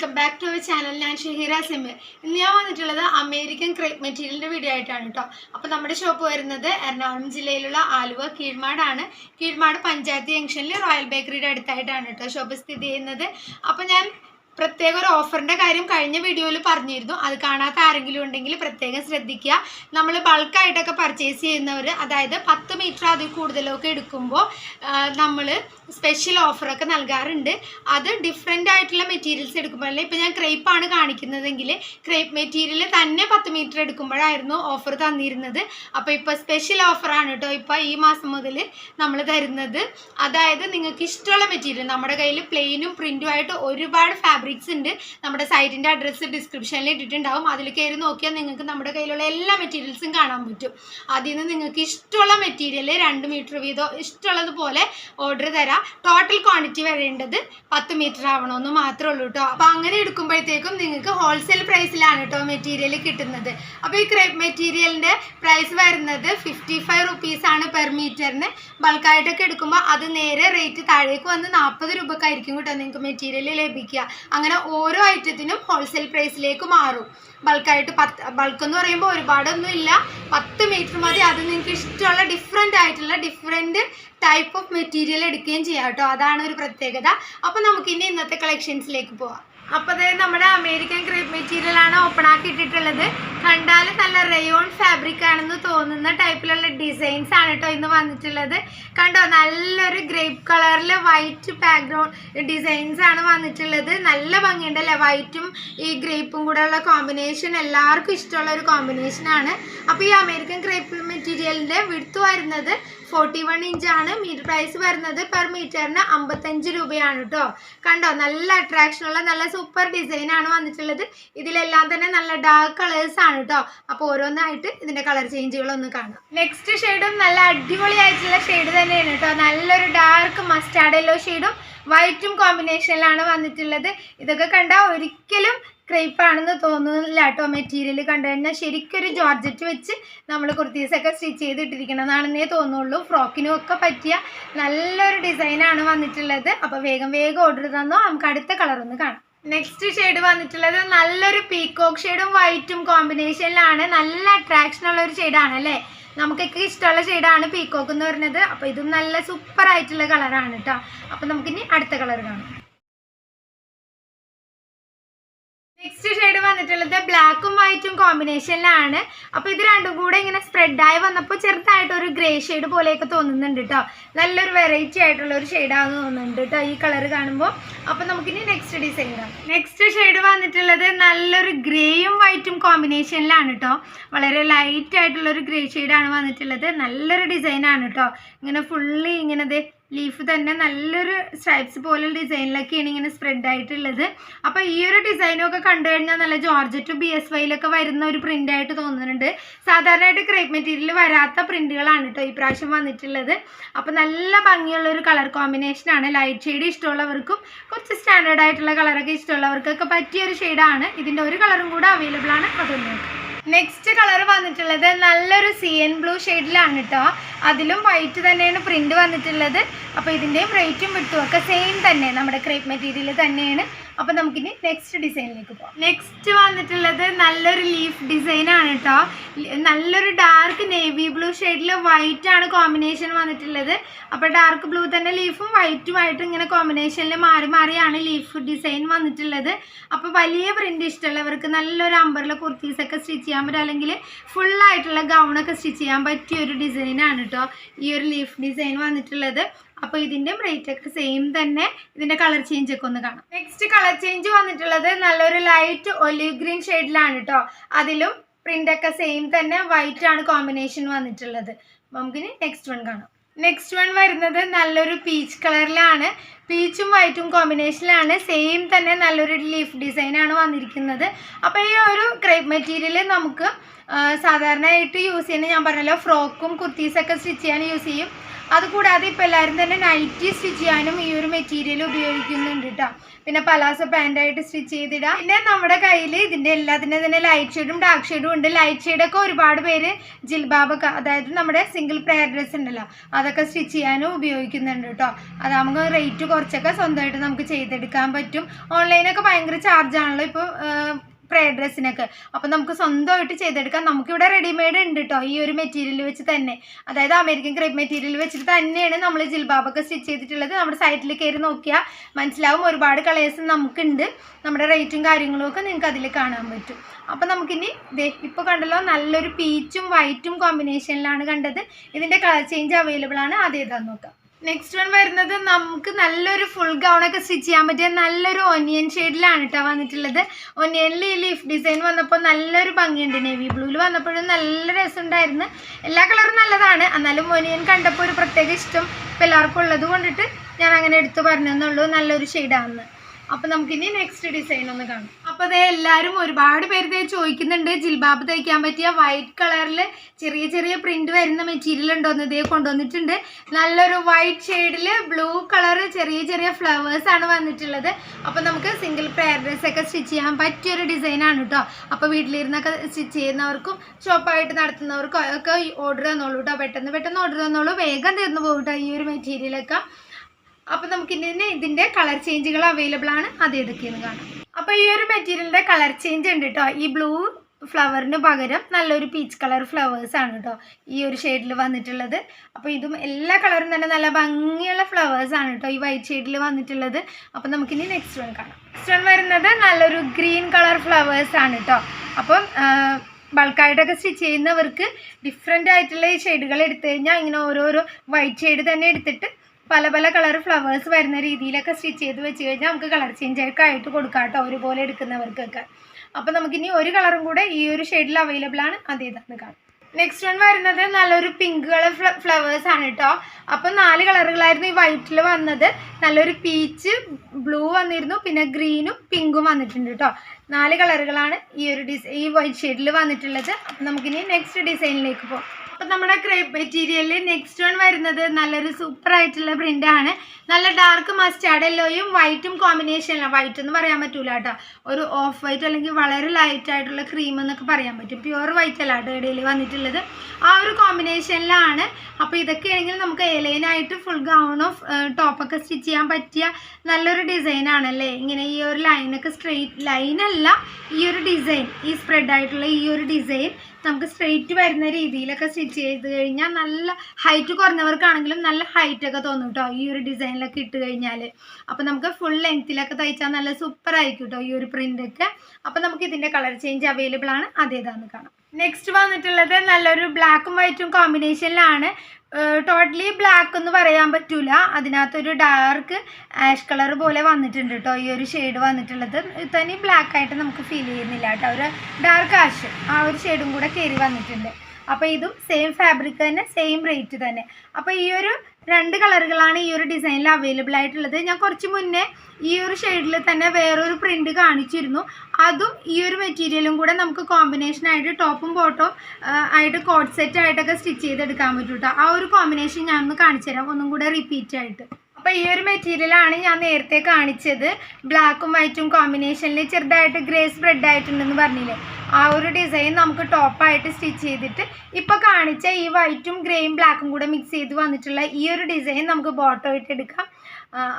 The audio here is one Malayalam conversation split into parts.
Welcome back to our channel. ഞാൻ ഷഹീറ സിമ്മ ഇന്ന് ഞാൻ വന്നിട്ടുള്ളത് അമേരിക്കൻ ക്രേപ്പ് മെറ്റീരിയലിന്റെ വീഡിയോ ആയിട്ടാണ് കേട്ടോ അപ്പോൾ നമ്മുടെ ഷോപ്പ് വരുന്നത് എറണാകുളം ജില്ലയിലുള്ള ആലുവ കീഴ്മാടാണ്. കീഴ്മാട് പഞ്ചായത്ത് ജംഗ്ഷനിൽ റോയൽ ബേക്കറിയുടെ അടുത്തായിട്ടാണ് കേട്ടോ ഷോപ്പ് സ്ഥിതി ചെയ്യുന്നത്. അപ്പോൾ ഞാൻ പ്രത്യേക ഒരു ഓഫറിന്റെ കാര്യം കഴിഞ്ഞ വീഡിയോയിൽ പറഞ്ഞിരുന്നു. അത് കാണാത്ത ആരെങ്കിലും ഉണ്ടെങ്കിൽ പ്രത്യേകം ശ്രദ്ധിക്കുക. നമ്മൾ ബൾക്കായിട്ടൊക്കെ പർച്ചേസ് ചെയ്യുന്നവർ അതായത് പത്ത് മീറ്റർ അതിൽ കൂടുതലൊക്കെ എടുക്കുമ്പോൾ നമ്മൾ സ്പെഷ്യൽ ഓഫറൊക്കെ നൽകാറുണ്ട്. അത് ഡിഫറെന്റ് ആയിട്ടുള്ള മെറ്റീരിയൽസ് എടുക്കുമ്പോൾ അല്ലെ ഇപ്പം ഞാൻ ക്രേപ്പാണ് കാണിക്കുന്നതെങ്കിൽ ക്രേപ്പ് മെറ്റീരിയൽ തന്നെ പത്ത് മീറ്റർ എടുക്കുമ്പോഴായിരുന്നു ഓഫർ തന്നിരുന്നത്. അപ്പോൾ ഇപ്പോൾ സ്പെഷ്യൽ ഓഫറാണ് കേട്ടോ ഇപ്പോൾ ഈ മാസം മുതൽ നമ്മൾ തരുന്നത്. അതായത് നിങ്ങൾക്ക് ഇഷ്ടമുള്ള മെറ്റീരിയൽ നമ്മുടെ കയ്യിൽ പ്ലെയിനും പ്രിന്റും ആയിട്ട് ഒരുപാട് ഫാബ്രിക്സ് ഉണ്ട്. നമ്മുടെ സൈറ്റിന്റെ അഡ്രസ്സ് ഡിസ്ക്രിപ്ഷനിൽ ഇട്ടിട്ടുണ്ടാവും. അതിൽ കയറി നോക്കിയാൽ നിങ്ങൾക്ക് നമ്മുടെ കയ്യിലുള്ള എല്ലാ മെറ്റീരിയൽസും കാണാൻ പറ്റും. അതിൽ നിന്ന് നിങ്ങൾക്ക് ഇഷ്ടമുള്ള മെറ്റീരിയൽ രണ്ട് മീറ്റർ വീതം ഇഷ്ടമുള്ളതുപോലെ ഓർഡർ തരാം. ടോട്ടൽ ക്വാണ്ടിറ്റി വരേണ്ടത് പത്ത് മീറ്റർ ആവണമെന്ന് മാത്രമേ ഉള്ളൂ കേട്ടോ അപ്പോൾ അങ്ങനെ എടുക്കുമ്പോഴത്തേക്കും നിങ്ങൾക്ക് ഹോൾസെയിൽ പ്രൈസിലാണ് കേട്ടോ മെറ്റീരിയൽ കിട്ടുന്നത്. അപ്പോൾ ഈ ക്രേപ്പ് മെറ്റീരിയലിന്റെ പ്രൈസ് വരുന്നത് ഫിഫ്റ്റി ഫൈവ് റുപ്പീസാണ് പെർ മീറ്ററിന് ബൾക്കായിട്ടൊക്കെ എടുക്കുമ്പോൾ അത് നേരെ റേറ്റ് താഴേക്ക് വന്ന് നാൽപ്പത് രൂപക്കായിരിക്കും കേട്ടോ നിങ്ങൾക്ക് മെറ്റീരിയൽ ലഭിക്കുക. അങ്ങനെ ഓരോ ഐറ്റത്തിനും ഹോൾസെയിൽ പ്രൈസിലേക്ക് മാറും. ബൾക്കായിട്ട് പത്ത് ബൾക്ക് എന്ന് പറയുമ്പോൾ ഒരുപാടൊന്നും ഇല്ല. പത്ത് മീറ്റർ മതി. അത് നിങ്ങൾക്ക് ഇഷ്ടമുള്ള ഡിഫറെന്റ് ആയിട്ടുള്ള ഡിഫറെന്റ് ടൈപ്പ് ഓഫ് മെറ്റീരിയൽ എടുക്കുകയും ചെയ്യാം കേട്ടോ. അതാണ് ഒരു പ്രത്യേകത. അപ്പോൾ നമുക്കിനി ഇന്നത്തെ കളക്ഷൻസിലേക്ക് പോവാം. അപ്പോൾ അതായത് നമ്മുടെ അമേരിക്കൻ ക്രീപ്പ് മെറ്റീരിയൽ ആണ് ഓപ്പൺ ആക്കി ഇട്ടിട്ടുള്ളത്. കണ്ടാൽ നല്ല റയോൺ ഫാബ്രിക് ആണെന്ന് തോന്നുന്ന ടൈപ്പിലുള്ള ഡിസൈൻസ് ആണ് കേട്ടോ ഇന്ന് വന്നിട്ടുള്ളത്. കണ്ടോ നല്ലൊരു ഗ്രേപ്പ് കളറിൽ വൈറ്റ് ബാക്ക്ഗ്രൗണ്ട് ഡിസൈൻസ് ആണ് വന്നിട്ടുള്ളത്. നല്ല ഭംഗിയുണ്ട് അല്ലേ? വൈറ്റും ഈ ഗ്രേപ്പും കൂടെ ഉള്ള കോമ്പിനേഷൻ എല്ലാവർക്കും ഇഷ്ടമുള്ള ഒരു കോമ്പിനേഷൻ ആണ്. അപ്പോൾ ഈ അമേരിക്കൻ ക്രേപ്പ് മെറ്റീരിയലിന്റെ വിടുത്ത് വരുന്നത് ഫോർട്ടി വൺ ഇഞ്ചാണ് മീറ്റർ പ്രൈസ് വരുന്നത്. പെർ മീറ്ററിന് അമ്പത്തഞ്ച് രൂപയാണ് കേട്ടോ കണ്ടോ നല്ല അട്രാക്ഷൻ ഉള്ള നല്ല സൂപ്പർ ഡിസൈനാണ് വന്നിട്ടുള്ളത്. ഇതിലെല്ലാം തന്നെ നല്ല ഡാർക്ക് കളേഴ്സ് ആണ് കേട്ടോ അപ്പോൾ ഓരോന്നായിട്ട് ഇതിന്റെ കളർ ചേഞ്ചുകളൊന്ന് കാണാം. നെക്സ്റ്റ് ഷെയ്ഡും നല്ല അടിപൊളിയായിട്ടുള്ള ഷെയ്ഡ് തന്നെയാണ് കേട്ടോ നല്ലൊരു ഡാർക്ക് മസ്റ്റാർഡ് യെല്ലോ ഷെയ്ഡും വൈറ്റും കോമ്പിനേഷനിലാണ് വന്നിട്ടുള്ളത്. ഇതൊക്കെ കണ്ടാൽ ഒരിക്കലും ക്രേപ്പ് ആണെന്ന് തോന്നുന്നില്ല കേട്ടോ. മെറ്റീരിയൽ കണ്ടു കഴിഞ്ഞാൽ ശരിക്കൊരു ജോർജറ്റ് വെച്ച് നമ്മൾ കുർത്തീസൊക്കെ സ്റ്റിച്ച് ചെയ്തിട്ടിരിക്കണതാണെന്നേ തോന്നുള്ളൂ. ഫ്രോക്കിനും ഒക്കെ പറ്റിയ നല്ലൊരു ഡിസൈനാണ് വന്നിട്ടുള്ളത്. അപ്പോൾ വേഗം വേഗം ഓർഡർ തന്നോ? നമുക്ക് അടുത്ത കളർ ഒന്ന് കാണാം. നെക്സ്റ്റ് ഷെയ്ഡ് വന്നിട്ടുള്ളത് നല്ലൊരു പീക്കോക്ക് ഷെയ്ഡും വൈറ്റും കോമ്പിനേഷനിലാണ് നല്ല അട്രാക്ഷൻ ഉള്ള ഒരു ഷെയ്ഡാണ് അല്ലേ? നമുക്കൊക്കെ ഇഷ്ടമുള്ള ഷെയ്ഡാണ് പീക്കോക്ക് എന്ന് പറയുന്നത്. അപ്പോൾ ഇതും നല്ല സൂപ്പർ ആയിട്ടുള്ള കളറാണ് കേട്ടോ അപ്പോൾ നമുക്കിനി അടുത്ത കളർ കാണാം. നെക്സ്റ്റ് ഷെയ്ഡ് വന്നിട്ടുള്ളത് ബ്ലാക്കും വൈറ്റും കോമ്പിനേഷനിലാണ് അപ്പോൾ ഇത് രണ്ടും കൂടെ ഇങ്ങനെ സ്പ്രെഡായി വന്നപ്പോൾ ചെറുതായിട്ട് ഒരു ഗ്രേ ഷെയ്ഡ് പോലെയൊക്കെ തോന്നുന്നുണ്ട് കേട്ടോ നല്ലൊരു വെറൈറ്റി ആയിട്ടുള്ള ഒരു ഷെയ്ഡാണെന്ന് തോന്നുന്നുണ്ട് കേട്ടോ ഈ കളർ കാണുമ്പോൾ അപ്പോൾ നമുക്കിനി നെക്സ്റ്റ് ഡിസൈൻ കാണാം നെക്സ്റ്റ് ഷെയ്ഡ് വന്നിട്ടുള്ളത് നല്ലൊരു ഗ്രേയും വൈറ്റും കോമ്പിനേഷനിലാണ് കേട്ടോ വളരെ ലൈറ്റ് ആയിട്ടുള്ള ഒരു ഗ്രേ ഷെയ്ഡാണ് വന്നിട്ടുള്ളത്. നല്ലൊരു ഡിസൈനാണ് കേട്ടോ ഇങ്ങനെ ഫുള്ളി ഇങ്ങനെ ലീഫ് തന്നെ നല്ലൊരു സ്ട്രൈപ്സ് പോലുള്ള ഡിസൈനിലൊക്കെയാണ് ഇങ്ങനെ സ്പ്രെഡ് ആയിട്ടുള്ളത്. അപ്പോൾ ഈ ഒരു ഡിസൈനൊക്കെ കണ്ടു കഴിഞ്ഞാൽ നല്ല ജോർജറ്റ് ബി എസ് വൈയിലൊക്കെ വരുന്ന ഒരു പ്രിന്റ് ആയിട്ട് തോന്നുന്നുണ്ട്. സാധാരണയായിട്ട് ക്രേപ്പ് മെറ്റീരിയൽ വരാത്ത പ്രിന്റുകളാണ് കേട്ടോ ഈ പ്രാവശ്യം വന്നിട്ടുള്ളത്. അപ്പോൾ നല്ല ഭംഗിയുള്ള ഒരു കളർ കോമ്പിനേഷനാണ് ലൈറ്റ് ഷെയ്ഡ് ഇഷ്ടമുള്ളവർക്കും കുറച്ച് സ്റ്റാൻഡേർഡ് ആയിട്ടുള്ള കളറൊക്കെ ഇഷ്ടമുള്ളവർക്കൊക്കെ പറ്റിയ ഒരു ഷെയ്ഡാണ് ഇതിന്റെ ഒരു കളറും കൂടെ അവൈലബിൾ ആണ്. അതൊന്നും നെക്സ്റ്റ് കളർ വന്നിട്ടുള്ളത് നല്ലൊരു സി എൻ ബ്ലൂ ഷെയ്ഡിലാണ് കേട്ടോ അതിലും വൈറ്റ് തന്നെയാണ് പ്രിന്റ് വന്നിട്ടുള്ളത്. അപ്പോൾ ഇതിന്റെയും റേറ്റും വിട്ടും. ഒക്കെ സെയിം തന്നെ. നമ്മുടെ ക്രേപ്പ് മെറ്റീരിയൽ തന്നെയാണ്. അപ്പോൾ നമുക്കിനി നെക്സ്റ്റ് ഡിസൈനിലേക്ക് പോകാം നെക്സ്റ്റ് വന്നിട്ടുള്ളത് നല്ലൊരു ലീഫ് ഡിസൈനാണ് കേട്ടോ നല്ലൊരു ഡാർക്ക് നേവി ബ്ലൂ ഷെയ്ഡിൽ വൈറ്റ് ആണ് കോമ്പിനേഷൻ വന്നിട്ടുള്ളത്. അപ്പോൾ ഡാർക്ക് ബ്ലൂ തന്നെ ലീഫും വൈറ്റുമായിട്ട് ഇങ്ങനെ കോമ്പിനേഷനിൽ മാറി മാറിയാണ് ലീഫ് ഡിസൈൻ വന്നിട്ടുള്ളത്. അപ്പോൾ വലിയ പ്രിന്റ് ഇഷ്ടമുള്ളവർക്ക് നല്ലൊരു അമ്പറിലെ കുർത്തീസൊക്കെ സ്റ്റിച്ച് ചെയ്യാൻ പറ്റും. അല്ലെങ്കിൽ ഫുൾ ആയിട്ടുള്ള ഗൗണൊക്കെ സ്റ്റിച്ച് ചെയ്യാൻ പറ്റിയ ഒരു ഡിസൈനാണ് കേട്ടോ ഈ ഒരു ലീഫ് ഡിസൈൻ വന്നിട്ടുള്ളത്. അപ്പോൾ ഇതിന്റെയും റേറ്റ് ഒക്കെ സെയിം തന്നെ ഇതിന്റെ കളർ ചേഞ്ച് ഒക്കെ ഒന്ന് കാണാം. നെക്സ്റ്റ് കളർ ചേഞ്ച് വന്നിട്ടുള്ളത് നല്ലൊരു ലൈറ്റ് ഒലിവ് ഗ്രീൻ ഷെയ്ഡിലാണ് കേട്ടോ അതിലും പ്രിന്റ് ഒക്കെ സെയിം തന്നെ വൈറ്റ് ആണ് കോമ്പിനേഷൻ വന്നിട്ടുള്ളത്. നമുക്കിനി നെക്സ്റ്റ് വൺ കാണാം. നെക്സ്റ്റ് വൺ വരുന്നത് നല്ലൊരു പീച്ച് കളറിലാണ് പീച്ചും വൈറ്റും കോമ്പിനേഷനിലാണ് സെയിം തന്നെ നല്ലൊരു ലീഫ് ഡിസൈനാണ് വന്നിരിക്കുന്നത്. അപ്പോൾ ഈ ഒരു ക്രേപ്പ് മെറ്റീരിയൽ നമുക്ക് സാധാരണയായിട്ട് യൂസ് ചെയ്യുന്ന ഞാൻ പറഞ്ഞല്ലോ ഫ്രോക്കും കുർത്തീസൊക്കെ സ്റ്റിച്ച് ചെയ്യാൻ യൂസ് ചെയ്യും. അതുകൂടാതെ ഇപ്പോൾ എല്ലാവരും തന്നെ നൈറ്റി സ്റ്റിച്ച് ചെയ്യാനും ഈ ഒരു മെറ്റീരിയൽ ഉപയോഗിക്കുന്നുണ്ട് കേട്ടോ പിന്നെ പലാസോ പാന്റായിട്ട് സ്റ്റിച്ച് ചെയ്തിടാം. പിന്നെ നമ്മുടെ കയ്യിൽ ഇതിന്റെ എല്ലാത്തിന്റെ തന്നെ ലൈറ്റ് ഷെയ്ഡും ഡാർക്ക് ഷെയ്ഡും ഉണ്ട്. ലൈറ്റ് ഷെയ്ഡൊക്കെ ഒരുപാട് പേര് ജിൽബാബൊക്കെ അതായത് നമ്മുടെ സിംഗിൾ പ്രയർ ഡ്രസ് ഉണ്ടല്ലോ അതൊക്കെ സ്റ്റിച്ച് ചെയ്യാനും ഉപയോഗിക്കുന്നുണ്ട് കേട്ടോ അത് നമുക്ക് റേറ്റ് കുറച്ചൊക്കെ സ്വന്തമായിട്ട് നമുക്ക് ചെയ്തെടുക്കാൻ പറ്റും. ഓൺലൈനൊക്കെ ഭയങ്കര ചാർജാണല്ലോ ഇപ്പോൾ പ്രേ ഡ്രസ്സിനൊക്കെ. അപ്പം നമുക്ക് സ്വന്തമായിട്ട് ചെയ്തെടുക്കാം. നമുക്കിവിടെ റെഡിമെയ്ഡ് ഉണ്ട് കേട്ടോ ഈ ഒരു മെറ്റീരിയൽ വെച്ച് തന്നെ. അതായത് അമേരിക്കൻ ക്രേപ്പ് മെറ്റീരിയൽ വെച്ചിട്ട് തന്നെയാണ് നമ്മൾ ജിൽബാബൊക്കെ സ്റ്റിച്ച് ചെയ്തിട്ടുള്ളത്. നമ്മുടെ സൈറ്റിൽ കയറി നോക്കിയാൽ മനസ്സിലാവും ഒരുപാട് കളേഴ്സ് നമുക്കുണ്ട്. നമ്മുടെ റേറ്റും കാര്യങ്ങളും ഒക്കെ നിങ്ങൾക്ക് അതിൽ കാണാൻ പറ്റും. അപ്പം നമുക്കിനി ദേ ഇപ്പോൾ കണ്ടല്ലോ നല്ലൊരു പീച്ചും വൈറ്റും കോമ്പിനേഷനിലാണ് കണ്ടത്. ഇതിന്റെ കളർ ചേഞ്ച് അവൈലബിൾ ആണ്. അതേതാന്ന് നോക്കാം. നെക്സ്റ്റ് വൺ വരുന്നത് നമുക്ക് നല്ലൊരു ഫുൾ ഗൗണൊക്കെ സ്റ്റിച്ച് ചെയ്യാൻ പറ്റിയ നല്ലൊരു ഒനിയൻ ഷെയ്ഡിലാണ് കേട്ടോ വന്നിട്ടുള്ളത്. ഒനിയനിൽ ഈ ലീഫ് ഡിസൈൻ വന്നപ്പോൾ നല്ലൊരു ഭംഗിയുണ്ട്. നേവി ബ്ലൂവിൽ വന്നപ്പോഴും നല്ല രസമുണ്ടായിരുന്നു. എല്ലാ കളറും നല്ലതാണ്. എന്നാലും ഒനിയൻ കണ്ടപ്പോൾ ഒരു പ്രത്യേക ഇഷ്ടം ഇപ്പം എല്ലാവർക്കും ഉള്ളത് കൊണ്ടിട്ട് ഞാൻ അങ്ങനെ എടുത്തു പറഞ്ഞതെന്നുള്ളൂ നല്ലൊരു ഷെയ്ഡാണെന്ന് അപ്പോൾ നമുക്കിനി നെക്സ്റ്റ് ഡിസൈൻ ഒന്ന് കാണാം. അപ്പോൾ അതേ എല്ലാവരും ഒരുപാട് പേര് ചോദിക്കുന്നുണ്ട് ജിൽബാബ് തയ്ക്കാൻ പറ്റിയ വൈറ്റ് കളറിൽ ചെറിയ ചെറിയ പ്രിന്റ് വരുന്ന മെറ്റീരിയൽ ഉണ്ടോന്ന് ഇതേ കൊണ്ടുവന്നിട്ടുണ്ട്. നല്ലൊരു വൈറ്റ് ഷെയ്ഡിൽ ബ്ലൂ കളർ ചെറിയ ചെറിയ ഫ്ലവേഴ്സ് ആണ് വന്നിട്ടുള്ളത്. അപ്പോൾ നമുക്ക് സിംഗിൾ പ്രയർ ഡ്രസ് ഒക്കെ സ്റ്റിച്ച് ചെയ്യാൻ പറ്റിയൊരു ഡിസൈൻ ആണ് കേട്ടോ അപ്പോൾ വീട്ടിലിരുന്നൊക്കെ സ്റ്റിച്ച് ചെയ്യുന്നവർക്കും ഷോപ്പായിട്ട് നടത്തുന്നവർക്കും ഒക്കെ ഓർഡർ തന്നോളൂ കേട്ടോ പെട്ടെന്ന് പെട്ടെന്ന് ഓർഡർ തന്നോളൂ. വേഗം തീർന്നു പോകും കേട്ടോ ഈ ഒരു മെറ്റീരിയലൊക്കെ അപ്പോൾ നമുക്ക് ഇതിന്റെ കളർ ചേഞ്ചുകൾ അവൈലബിൾ ആണ്. അത് ഏതൊക്കെയെന്ന് കാണാം. അപ്പോൾ ഈ ഒരു മെറ്റീരിയലിന്റെ കളർ ചേഞ്ച് ഉണ്ട് കേട്ടോ ഈ ബ്ലൂ ഫ്ലവറിന് പകരം നല്ലൊരു പീച്ച് കളർ ഫ്ലവേഴ്സ് ആണ് കേട്ടോ ഈ ഒരു ഷെയ്ഡിൽ വന്നിട്ടുള്ളത്. അപ്പോൾ ഇതും എല്ലാ കളറും തന്നെ നല്ല ഭംഗിയുള്ള ഫ്ലവേഴ്സ് ആണ് കേട്ടോ ഈ വൈറ്റ് ഷെയ്ഡിൽ വന്നിട്ടുള്ളത്. അപ്പോൾ നമുക്കിനി നെക്സ്റ്റ് വൺ കാണാം. നെക്സ്റ്റ് വൺ വരുന്നത് നല്ലൊരു ഗ്രീൻ കളർ ഫ്ലവേഴ്സ് ആണ് കേട്ടോ അപ്പം ബൾക്കായിട്ടൊക്കെ സ്റ്റിച്ച് ചെയ്യുന്നവർക്ക് ഡിഫറെന്റ് ആയിട്ടുള്ള ഈ ഷെയ്ഡുകൾ എടുത്തു കഴിഞ്ഞാൽ ഇങ്ങനെ ഓരോരോ വൈറ്റ് ഷെയ്ഡ് തന്നെ എടുത്തിട്ട് പല പല കളർ ഫ്ലവേഴ്സ് വരുന്ന രീതിയിലൊക്കെ സ്റ്റിച്ച് ചെയ്ത് വെച്ച് കഴിഞ്ഞാൽ നമുക്ക് കളർ ചേഞ്ച് ഒക്കെ ആയിട്ട് കൊടുക്കാം കേട്ടോ ഒരുപോലെ എടുക്കുന്നവർക്കൊക്കെ. അപ്പോൾ നമുക്കിനി ഒരു കളറും കൂടെ ഈ ഒരു ഷെയ്ഡിൽ അവൈലബിൾ ആണ്. അതേതാന്ന് കാണാം. നെക്സ്റ്റ് വൺ വരുന്നത് നല്ലൊരു പിങ്ക് കളർ ഫ്ലവേഴ്സ് ആണ് കേട്ടോ അപ്പം നാല് കളറുകളായിരുന്നു ഈ വൈറ്റിൽ വന്നത്. നല്ലൊരു പീച്ച് ബ്ലൂ വന്നിരുന്നു. പിന്നെ ഗ്രീനും പിങ്കും വന്നിട്ടുണ്ട് കേട്ടോ നാല് കളറുകളാണ് ഈ ഒരു ഡിസൈൻ ഈ വൈറ്റ് ഷെയ്ഡിൽ വന്നിട്ടുള്ളത്. നമുക്കിനി നെക്സ്റ്റ് ഡിസൈനിലേക്ക് പോകാം. അപ്പം നമ്മുടെ ക്രേപ്പ് മെറ്റീരിയലിൽ നെക്സ്റ്റ് വൺ വരുന്നത് നല്ലൊരു സൂപ്പർ ആയിട്ടുള്ള പ്രിന്റ് ആണ്. നല്ല ഡാർക്ക് മസ്റ്റാർഡ് യെല്ലോയും വൈറ്റും കോമ്പിനേഷനിലാണ് വൈറ്റ് എന്ന് പറയാൻ പറ്റൂല കേട്ടോ. ഒരു ഓഫ് വൈറ്റ് അല്ലെങ്കിൽ വളരെ ലൈറ്റ് ആയിട്ടുള്ള ക്രീം എന്നൊക്കെ പറയാൻ പറ്റും. പ്യുവർ വൈറ്റ് അല്ല കേട്ടോ ഇടയിൽ വന്നിട്ടുള്ളത്. ആ ഒരു കോമ്പിനേഷനിലാണ് അപ്പോൾ ഇതൊക്കെയാണെങ്കിൽ നമുക്ക് എലൈനായിട്ട് ഫുൾ ഗൗൺ ഓഫ് ടോപ്പൊക്കെ സ്റ്റിച്ച് ചെയ്യാൻ പറ്റിയ നല്ലൊരു ഡിസൈൻ ആണല്ലേ ഇങ്ങനെ ഈ ഒരു ലൈനൊക്കെ സ്ട്രെയിറ്റ് ലൈനല്ല ഈ ഒരു ഡിസൈൻ ഈ സ്പ്രെഡ് ആയിട്ടുള്ള ഈ ഒരു ഡിസൈൻ നമുക്ക് സ്ട്രെയിറ്റ് വരുന്ന രീതിയിലൊക്കെ സ്റ്റിച്ച് ചെയ്ത് കഴിഞ്ഞാൽ നല്ല ഹൈറ്റ് കുറഞ്ഞവർക്കാണെങ്കിലും നല്ല ഹൈറ്റ് ഒക്കെ തോന്നും കേട്ടോ ഈ ഒരു ഡിസൈനിലൊക്കെ ഇട്ട് കഴിഞ്ഞാൽ അപ്പോൾ നമുക്ക് ഫുൾ ലെങ്ത്തിലൊക്കെ തയ്ച്ചാൽ നല്ല സൂപ്പർ ആയിരിക്കും കേട്ടോ ഈ ഒരു പ്രിന്റൊക്കെ അപ്പം അപ്പോൾ നമുക്ക് ഇതിന്റെ കളർ ചേഞ്ച് അവൈലബിൾ ആണ്. അതേതാന്ന് കാണാം. നെക്സ്റ്റ് വന്നിട്ടുള്ളത് നല്ലൊരു ബ്ലാക്കും വൈറ്റും കോമ്പിനേഷനിലാണ് ടോട്ടലി ബ്ലാക്ക് എന്ന് പറയാൻ പറ്റൂല. അതിനകത്തൊരു ഡാർക്ക് ആഷ് കളർ പോലെ വന്നിട്ടുണ്ട് കേട്ടോ ഈ ഒരു ഷെയ്ഡ് വന്നിട്ടുള്ളത്. തനി ബ്ലാക്ക് ആയിട്ട് നമുക്ക് ഫീൽ ചെയ്യുന്നില്ല കേട്ടോ ഒരു ഡാർക്ക് ആഷ് ആ ഒരു ഷെയ്ഡും കൂടെ കയറി വന്നിട്ടുണ്ട്. അപ്പോൾ ഇതും സെയിം ഫാബ്രിക് തന്നെ സെയിം റേറ്റ് തന്നെ. അപ്പോൾ ഈ ഒരു രണ്ട് കളറുകളാണ് ഈ ഒരു ഡിസൈനിൽ അവൈലബിൾ ആയിട്ടുള്ളത്. ഞാൻ കുറച്ച് മുന്നേ ഈ ഒരു ഷെയ്ഡിൽ തന്നെ വേറൊരു പ്രിന്റ് കാണിച്ചിരുന്നു. അതും ഈ ഒരു മെറ്റീരിയലും കൂടെ നമുക്ക് കോമ്പിനേഷൻ ആയിട്ട് ടോപ്പും ബോട്ടവും ആയിട്ട് കോഡ് സെറ്റ് ആയിട്ടൊക്കെ സ്റ്റിച്ച് ചെയ്തെടുക്കാൻ പറ്റും കേട്ടോ ആ ഒരു കോമ്പിനേഷൻ ഞാനൊന്ന് കാണിച്ചു തരാം ഒന്നും കൂടെ റിപ്പീറ്റ് ആയിട്ട്. അപ്പോൾ ഈ ഒരു മെറ്റീരിയലാണ് ഞാൻ നേരത്തെ കാണിച്ചത്. ബ്ലാക്കും വൈറ്റും കോമ്പിനേഷനിൽ ചെറുതായിട്ട് ഗ്രേ സ്പ്രെഡ് ആയിട്ടുണ്ടെന്ന് പറഞ്ഞില്ലേ? ആ ഒരു ഡിസൈൻ നമുക്ക് ടോപ്പായിട്ട് സ്റ്റിച്ച് ചെയ്തിട്ട് ഇപ്പോൾ കാണിച്ച ഈ വൈറ്റും ഗ്രേയും ബ്ലാക്കും കൂടെ മിക്സ് ചെയ്ത് വന്നിട്ടുള്ള ഈ ഒരു ഡിസൈൻ നമുക്ക് ബോട്ടോ ഇട്ട് എടുക്കാം.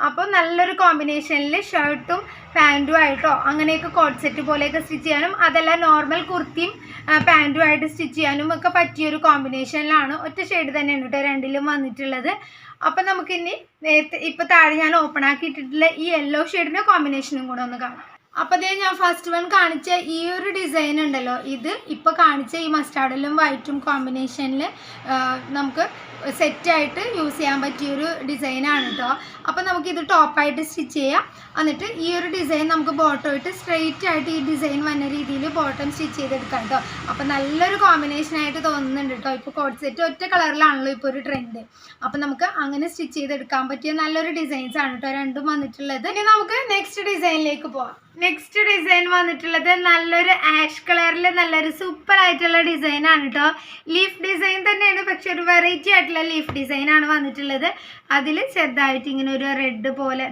അപ്പോൾ നല്ലൊരു കോമ്പിനേഷനിൽ ഷർട്ടും പാന്റും ആയിട്ടോ അങ്ങനെയൊക്കെ കോട്ട് സെറ്റ് പോലെയൊക്കെ സ്റ്റിച്ച് ചെയ്യാനും അതല്ല നോർമൽ കുർത്തിയും പാന്റും ആയിട്ട് സ്റ്റിച്ച് ചെയ്യാനും ഒക്കെ പറ്റിയൊരു കോമ്പിനേഷനിലാണ് ഒറ്റ ഷെയ്ഡ് തന്നെയാണ് കേട്ടോ രണ്ടിലും വന്നിട്ടുള്ളത്. അപ്പം നമുക്കിനി നേരത്തെ ഇപ്പോൾ താഴെ ഞാൻ ഓപ്പൺ ആക്കിയിട്ടിട്ടുള്ള ഈ യെല്ലോ ഷെയ്ഡിന്റെ കോമ്പിനേഷനും കൂടെ ഒന്ന് കാണാം. അപ്പോൾ അതേ ഞാൻ ഫസ്റ്റ് വൺ കാണിച്ച ഈ ഒരു ഡിസൈൻ ഉണ്ടല്ലോ ഇത് ഇപ്പോൾ കാണിച്ച ഈ മസ്റ്റാർഡിലും വൈറ്റും കോമ്പിനേഷനിൽ നമുക്ക് സെറ്റായിട്ട് യൂസ് ചെയ്യാൻ പറ്റിയൊരു ഡിസൈനാണ് കേട്ടോ അപ്പോൾ നമുക്കിത് ടോപ്പായിട്ട് സ്റ്റിച്ച് ചെയ്യാം. എന്നിട്ട് ഈ ഒരു ഡിസൈൻ നമുക്ക് ബോട്ടം ഇട്ട് സ്ട്രെയിറ്റ് ആയിട്ട് ഈ ഡിസൈൻ വന്ന രീതിയിൽ ബോട്ടം സ്റ്റിച്ച് ചെയ്തെടുക്കാം കേട്ടോ അപ്പോൾ നല്ലൊരു കോമ്പിനേഷൻ ആയിട്ട് തോന്നുന്നുണ്ട് കേട്ടോ ഇപ്പോൾ കോട്ട് സെറ്റ് ഒറ്റ കളറിലാണല്ലോ ഇപ്പോൾ ഒരു ട്രെൻഡ് അപ്പോൾ നമുക്ക് അങ്ങനെ സ്റ്റിച്ച് ചെയ്തെടുക്കാൻ പറ്റിയ നല്ലൊരു ഡിസൈൻസ് ആണ് കേട്ടോ രണ്ടും വന്നിട്ടുള്ളത്. ഇനി നമുക്ക് നെക്സ്റ്റ് ഡിസൈനിലേക്ക് പോവാം. നെക്സ്റ്റ് ഡിസൈൻ വന്നിട്ടുള്ളത് നല്ലൊരു ആഷ് കളറിൽ നല്ലൊരു സൂപ്പർ ആയിട്ടുള്ള ഡിസൈനാണ് കേട്ടോ ലീഫ് ഡിസൈൻ തന്നെയാണ് പക്ഷെ ഒരു വെറൈറ്റി ആയിട്ടുള്ള ലീഫ് ഡിസൈനാണ് വന്നിട്ടുള്ളത്. അതിൽ ചെറുതായിട്ട് ഇങ്ങനെ ഒരു റെഡ് പോലെ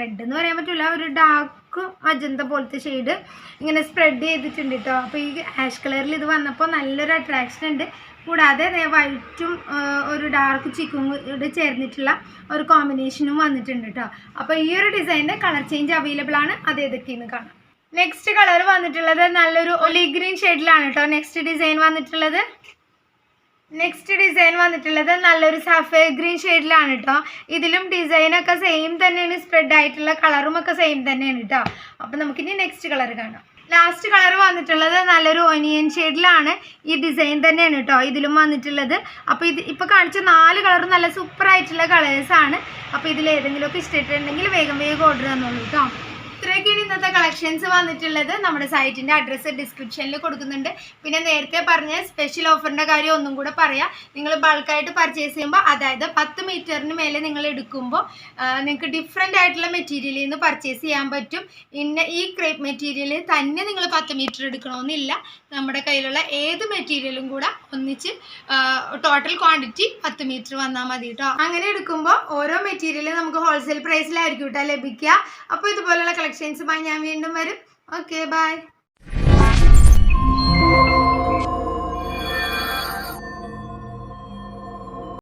റെഡ് എന്ന് പറയാൻ പറ്റില്ല ഒരു ഡാർക്ക് മജന്ത പോലത്തെ ഷെയ്ഡ് ഇങ്ങനെ സ്പ്രെഡ് ചെയ്തിട്ടുണ്ട് കേട്ടോ അപ്പോൾ ഈ ആഷ് കളറിൽ ഇത് വന്നപ്പോൾ നല്ലൊരു അട്രാക്ഷൻ ഉണ്ട്. കൂടാതെ വൈറ്റും ഒരു ഡാർക്ക് ചിക്കും കൂടെ ചേർന്നിട്ടുള്ള ഒരു കോമ്പിനേഷനും വന്നിട്ടുണ്ട് കേട്ടോ അപ്പോൾ ഈ ഒരു ഡിസൈനിന്റെ കളർ ചേഞ്ച് അവൈലബിൾ ആണ്. അത് ഏതൊക്കെയെന്ന് കാണാം. നെക്സ്റ്റ് കളർ വന്നിട്ടുള്ളത് നല്ലൊരു ഒലി ഗ്രീൻ ഷെയ്ഡിലാണ് കേട്ടോ നെക്സ്റ്റ് ഡിസൈൻ വന്നിട്ടുള്ളത് നെക്സ്റ്റ് ഡിസൈൻ വന്നിട്ടുള്ളത് നല്ലൊരു സഫേർ ഗ്രീൻ ഷെയ്ഡിലാണ് കേട്ടോ ഇതിലും ഡിസൈനൊക്കെ സെയിം തന്നെയാണ് സ്പ്രെഡ് ആയിട്ടുള്ള കളറും ഒക്കെ സെയിം തന്നെയാണ് കേട്ടോ അപ്പം നമുക്കിനി നെക്സ്റ്റ് കളർ കാണാം. ലാസ്റ്റ് കളർ വന്നിട്ടുള്ളത് നല്ലൊരു ഒനിയൻ ഷെയ്ഡിലാണ് ഈ ഡിസൈൻ തന്നെയാണ് കേട്ടോ ഇതിലും വന്നിട്ടുള്ളത്. അപ്പോൾ ഇത് ഇപ്പോൾ കാണിച്ച നാല് കളറും നല്ല സൂപ്പറായിട്ടുള്ള കളേഴ്സാണ് അപ്പോൾ ഇതിൽ ഏതെങ്കിലുമൊക്കെ ഇഷ്ടമായിട്ടുണ്ടെങ്കിൽ വേഗം വേഗം ഓർഡർ തന്നോളൂ കേട്ടോ ഇത്രയൊക്കെയാണ് ഇന്നത്തെ കളക്ഷൻസ് വന്നിട്ടുള്ളത്. നമ്മുടെ സൈറ്റിന്റെ അഡ്രസ്സ് ഡിസ്ക്രിപ്ഷനിൽ കൊടുക്കുന്നുണ്ട്. പിന്നെ നേരത്തെ പറഞ്ഞ സ്പെഷ്യൽ ഓഫറിന്റെ കാര്യം ഒന്നും കൂടെ പറയാം. നിങ്ങൾ ബൾക്കായിട്ട് പർച്ചേസ് ചെയ്യുമ്പോൾ അതായത് പത്ത് മീറ്ററിന് മേലെ നിങ്ങൾ എടുക്കുമ്പോൾ നിങ്ങൾക്ക് ഡിഫറെന്റ് ആയിട്ടുള്ള മെറ്റീരിയലിൽ നിന്ന് പർച്ചേസ് ചെയ്യാൻ പറ്റും. ഇന്ന ഈ ക്രേപ്പ് മെറ്റീരിയൽ തന്നെ നിങ്ങൾ പത്ത് മീറ്റർ എടുക്കണമെന്നില്ല നമ്മുടെ കയ്യിലുള്ള ഏത് മെറ്റീരിയലും കൂടെ ഒന്നിച്ച് ടോട്ടൽ ക്വാണ്ടിറ്റി പത്ത് മീറ്റർ വന്നാൽ മതി കേട്ടോ അങ്ങനെ എടുക്കുമ്പോൾ ഓരോ മെറ്റീരിയലും നമുക്ക് ഹോൾസെയിൽ പ്രൈസിലായിരിക്കും കേട്ടോ ലഭിക്കുക അപ്പോൾ ഇതുപോലുള്ള കളക്ഷൻസുമായി ഞാൻ വീണ്ടും വരും. Okay bye